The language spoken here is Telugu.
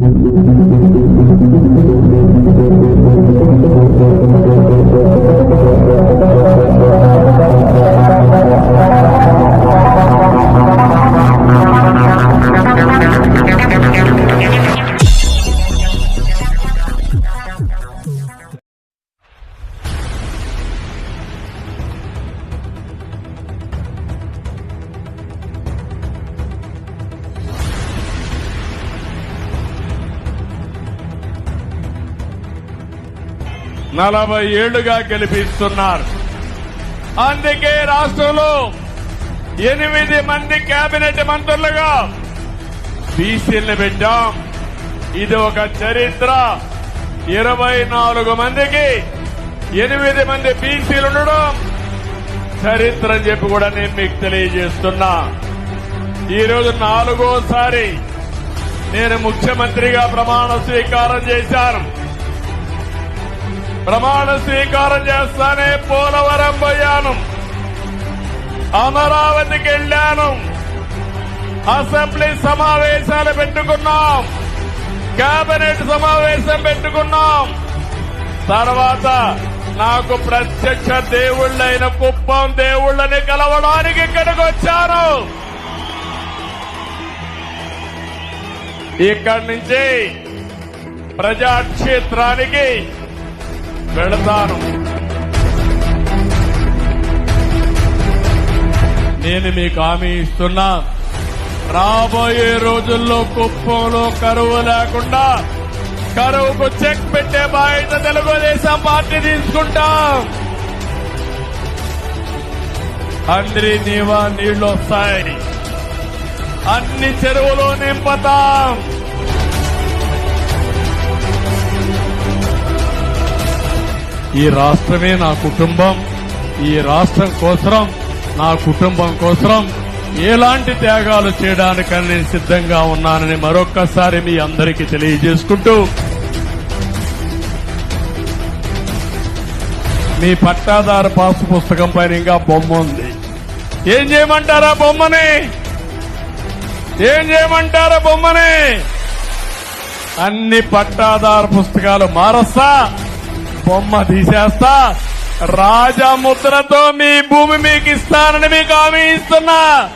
Thank you. నలభై ఏళ్ళుగా గెలిపిస్తున్నారు. అందుకే రాష్ట్రంలో ఎనిమిది మంది కేబినెట్ మంత్రులుగా బీసీలను పెట్టాం. ఇది ఒక చరిత్ర. ఇరవై నాలుగు మందికి ఎనిమిది మంది బీసీలు ఉండడం చరిత్ర అని చెప్పి కూడా నేను మీకు తెలియజేస్తున్నా. ఈరోజు నాలుగోసారి నేను ముఖ్యమంత్రిగా ప్రమాణ స్వీకారం చేశాను. ప్రమాణ స్వీకారం చేస్తానే పోలవరం పోయాను. అమరావతికి వెళ్ళాను. అసెంబ్లీ సమావేశాలు పెట్టుకున్నాం. కేబినెట్ సమావేశం పెట్టుకున్నాం. తర్వాత నాకు ప్రత్యక్ష దేవుళ్ళైన కుప్పం దేవుళ్ళని కలవడానికి ఇక్కడికి వచ్చాను. ఇక్కడి నుంచి ప్రజాక్షేత్రానికి వెళతాను. నేను మీకు హామీ ఇస్తున్నా. రాబోయే రోజుల్లో కుప్పంలో కరువు లేకుండా కరువుకు చెక్ పెట్టే బాధ్యత తెలుగుదేశం పార్టీ తీసుకుంటాం. అందరి నీవా నీళ్ళు వస్తాయి. అన్ని చెరువులు నింపుతాం. ఈ రాష్ట్రమే నా కుటుంబం ఈ రాష్ట్రం కోసం నా కుటుంబం కోసం ఎలాంటి త్యాగాలు చేయడానికని నేను సిద్ధంగా ఉన్నానని మరొక్కసారి మీ అందరికీ తెలియజేసుకుంటూ మీ పట్టాదారు పాసు పుస్తకం పైన ఇంకా బొమ్మ ఉంది. ఏం చేయమంటారా బొమ్మని? ఏం చేయమంటారా బొమ్మని? అన్ని పట్టాదారు పుస్తకాలు మారస్తా. బొమ్మ తీసేస్తా. రాజముద్రతో మీ భూమి మీకు ఇస్తానని మీకు హామీ ఇస్తున్నా.